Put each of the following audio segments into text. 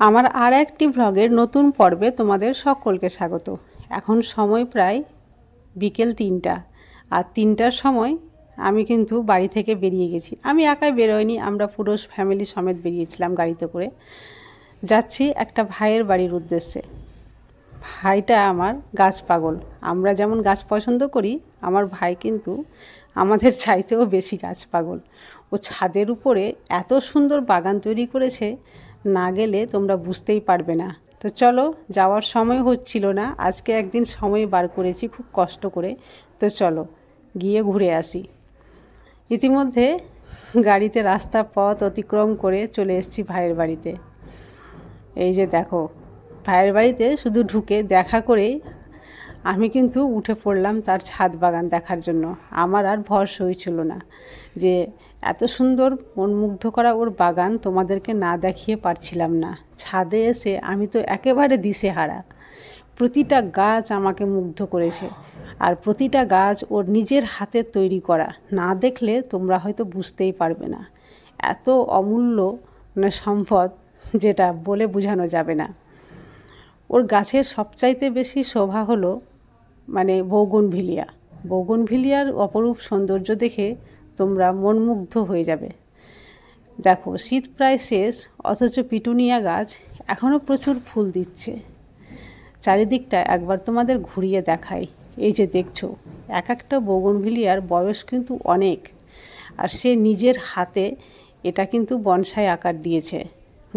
আমার আর একটি ভ্লগের নতুন পর্বে তোমাদের সকলকে স্বাগত। এখন সময় প্রায় বিকেল তিনটা, আর তিনটার সময় আমি কিন্তু বাড়ি থেকে বেরিয়ে গেছি। আমি একাই বেরোয়নি আমরা পুরো ফ্যামিলি সমেত বেরিয়েছিলাম গাড়িতে করে। যাচ্ছি একটা ভাইয়ের বাড়ির উদ্দেশ্যে। ভাইটা আমার গাছ পাগল। আমরা যেমন গাছ পছন্দ করি, আমার ভাই কিন্তু আমাদের চাইতেও বেশি গাছ পাগল। ও ছাদের উপরে এত সুন্দর বাগান তৈরি করেছে না গেলে তোমরা বুঝতেই পারবে না। তো চলো, যাওয়ার সময় হচ্ছিল না। আজকে একদিন সময় বার করেছি খুব কষ্ট করে। তো চলো, গিয়ে ঘুরে আসি। ইতিমধ্যে গাড়িতে রাস্তা পথ অতিক্রম করে চলে এসেছি ভাইয়ের বাড়িতে। এই যে দেখো, ভাইয়ের বাড়িতে শুধু ঢুকে দেখা করেই আমি কিন্তু উঠে পড়লাম তার ছাদ বাগান দেখার জন্য। আমার আর ভরসা হয়েছিল না যে এত সুন্দর মনমুগ্ধ করা ওর বাগান তোমাদেরকে না দেখিয়ে পারছিলাম না। ছাদে এসে আমি তো একেবারে দিশেহারা। প্রতিটা গাছ আমাকে মুগ্ধ করেছে আর প্রতিটা গাছ ওর নিজের হাতের তৈরি করা। না দেখলে তোমরা হয়তো বুঝতেই পারবে না। এত অমূল্য মানে সম্পদ যেটা বলে বোঝানো যাবে না। ওর গাছের সবচাইতে বেশি শোভা হলো মানে বৌগনভিলিয়া বৌগনভিলিয়ার অপরূপ সৌন্দর্য দেখে তোমরা মনমুগ্ধ হয়ে যাবে। দেখো, শীত প্রায় শেষ, অথচ পিটুনিয়া গাছ এখনও প্রচুর ফুল দিচ্ছে। চারিদিকটা একবার তোমাদের ঘুরিয়ে দেখাই। এই যে দেখছ, এক একটা বৌগনভিলিয়ার বয়স কিন্তু অনেক, আর সে নিজের হাতে এটা কিন্তু বনসাই আকার দিয়েছে।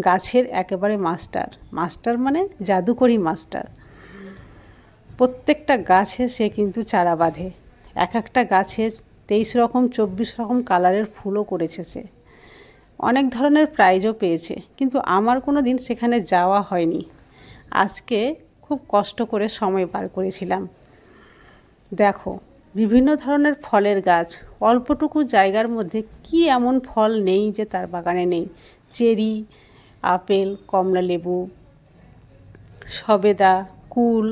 গাছের একেবারে মাস্টার। মাস্টার মানে জাদুকরি মাস্টার। প্রত্যেকটা গাছে সে কিন্তু চারা বাঁধে। এক একটা গাছে তেইশ রকম, চব্বিশ রকম কালারের ফুলও করেছে সে। অনেক ধরনের প্রাইজও পেয়েছে, কিন্তু আমার কোনো দিন সেখানে যাওয়া হয়নি। আজকে খুব কষ্ট করে সময় পার করেছিলাম। দেখো, বিভিন্ন ধরনের ফলের গাছ, অল্পটুকু জায়গার মধ্যে কি এমন ফল নেই যে তার বাগানে নেই? চেরি, আপেল কমলা লেবু সবেদা, কুল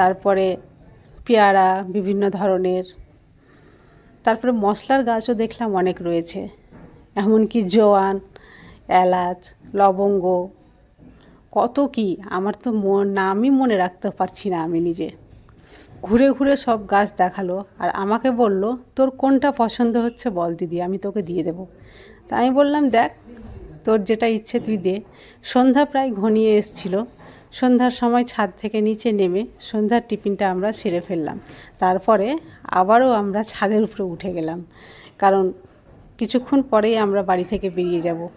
তারপরে পেয়ারা, বিভিন্ন ধরনের। তারপরে মশলার গাছও দেখলাম অনেক রয়েছে। এমনকি জোয়ান, এলাচ, লবঙ্গ, কত কি? আমার তো নামই মনে রাখতে পারছি না আমি নিজে। ঘুরে ঘুরে সব গাছ দেখাল আর আমাকে বলল, তোর কোনটা পছন্দ হচ্ছে বল দিদি, আমি তোকে দিয়ে দেবো। তা আমি বললাম, দেখ, তোর যেটা ইচ্ছে তুই দে। সন্ধ্যা প্রায় ঘনিয়ে এসছিল। সন্ধ্যার সময় ছাদ থেকে নিচে নেমে সন্ধ্যার টিফিনটা আমরা সেরে ফেললাম। তারপরে আবারও আমরা ছাদের উপরে উঠে গেলাম। কারণ কিছুক্ষণ পরেই আমরা বাড়ি থেকে বেরিয়ে যাব।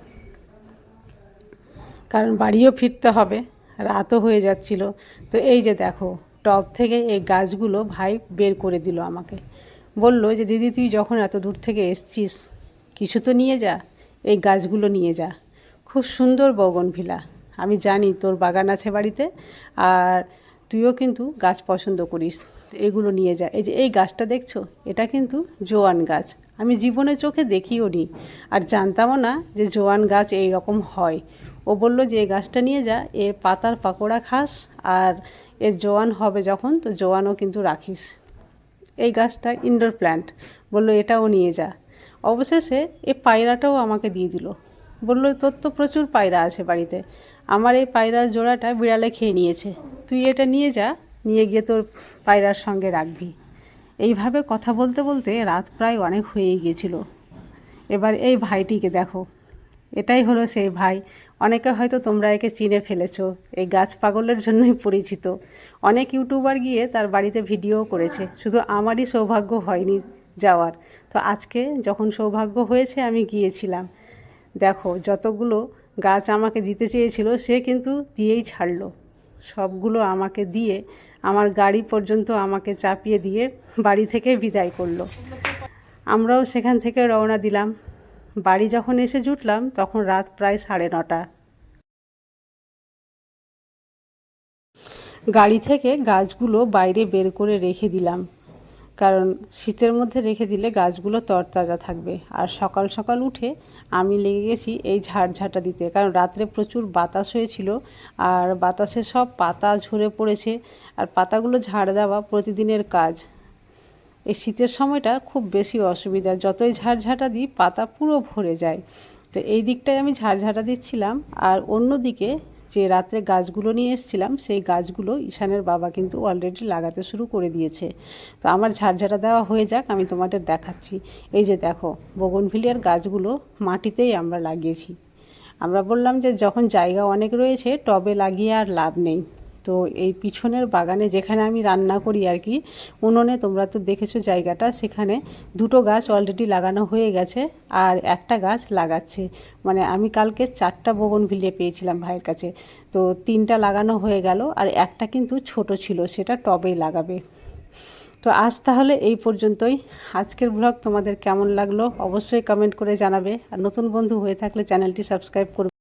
কারণ বাড়িও ফিরতে হবে, রাতও হয়ে যাচ্ছিল। তো এই যে দেখো, টব থেকে এই গাছগুলো ভাই বের করে দিল আমাকে। বলল যে, দিদি, তুই যখন এত দূর থেকে এসছিস, কিছু তো নিয়ে যা, এই গাছগুলো নিয়ে যা। খুব সুন্দর বগনভিলা। আমি জানি তোর বাগান আছে বাড়িতে, আর তুইও কিন্তু গাছ পছন্দ করিস, এগুলো নিয়ে যা। এই যে এই গাছটা দেখছ, এটা কিন্তু জোয়ান গাছ। আমি জীবনে চোখে দেখিও নি, আর জানতামও না যে জোয়ান গাছ এই রকম হয়। ও বলল যে, এই গাছটা নিয়ে যা, এর পাতার পাকোড়া খাস, আর এর জোয়ান হবে যখন, তো জোয়ানও কিন্তু রাখিস। এই গাছটা ইনডোর প্ল্যান্ট বলল, এটাও নিয়ে যা। অবশেষে এ পায়রাটাও আমাকে দিয়ে দিল। বলল, তোর তো প্রচুর পায়রা আছে বাড়িতে। আমার এই পায়রার জোড়াটা বিড়ালে খেয়ে নিয়েছে। তুই এটা নিয়ে যা, নিয়ে গিয়ে তোর পায়রার সঙ্গে রাখবি। এইভাবে কথা বলতে বলতে রাত প্রায় অনেক হয়েই গিয়েছিল। এবার এই ভাইটিকে দেখো। এটাই হলো সেই ভাই। অনেকে হয়তো তোমরা একে চিনে ফেলেছো। এই গাছ পাগলের জন্যই পরিচিত। অনেক ইউটিউবার গিয়ে তার বাড়িতে ভিডিও করেছে। শুধু আমারই সৌভাগ্য হয়নি যাওয়ার। তো আজকে যখন সৌভাগ্য হয়েছে, আমি গিয়েছিলাম। দেখো, যতগুলো গাছ আমাকে দিতে চেয়েছিল, সে কিন্তু দিয়েই ছাড়লো। সবগুলো আমাকে দিয়ে আমার গাড়ি পর্যন্ত আমাকে চাপিয়ে দিয়ে বাড়ি থেকে বিদায় করল। আমরাও সেখান থেকে রওনা দিলাম। বাড়ি যখন এসে জুটলাম, তখন রাত প্রায় সাড়ে নটা। গাড়ি থেকে গাছগুলো বাইরে বের করে রেখে দিলাম। কারণ শীতের মধ্যে রেখে দিলে গাছগুলো তরতাজা থাকবে। আর সকাল সকাল উঠে আমি লেগে গেছি এই ঝাড়ঝাঁটা দিতে। কারণ রাত্রে প্রচুর বাতাস হয়েছিল আর বাতাসে সব পাতা ঝরে পড়েছে আর পাতাগুলো ঝাড় দেওয়া প্রতিদিনের কাজ। এই শীতের সময়টা খুব বেশি অসুবিধা। যতই ঝাড়ঝাঁটা দিই, পাতা পুরো ভরে যায়। তো এই দিকটায় আমি ঝাড়ঝাটা দিচ্ছিলাম আর অন্য দিকে যে রাত্রে গাছগুলো নিয়ে এসেছিলাম, সেই গাছগুলো ঈশানের বাবা কিন্তু অলরেডি লাগাতে শুরু করে দিয়েছে। তো আমার ঝাড়ঝাড়া দেওয়া হয়ে যাক, আমি তোমাদের দেখাচ্ছি। এই যে দেখো বগনভিলিয়ার গাছগুলো মাটিতেই আমরা লাগিয়েছি। আমরা বললাম যে যখন জায়গা অনেক রয়েছে, টবে লাগিয়ে আর লাভ নেই। তো এই পিছনের বাগানে যেখানে আমি রান্না করি আর কি, উনুনে তোমরা তো দেখেছ জায়গাটা, সেখানে দুটো গাছ অলরেডি লাগানো হয়ে গেছে আর একটা গাছ লাগাচ্ছে। মানে আমি কালকে চারটা বগন ভিলিয়ে পেয়েছিলাম ভাইয়ের কাছে। তো তিনটা লাগানো হয়ে গেল আর একটা কিন্তু ছোট ছিল, সেটা টবেই লাগাবে। তো আজ তাহলে এই পর্যন্তই। আজকের ব্লগ তোমাদের কেমন লাগল অবশ্যই কমেন্ট করে জানাবে। আর নতুন বন্ধু হয়ে থাকলে চ্যানেলটি সাবস্ক্রাইব করবে।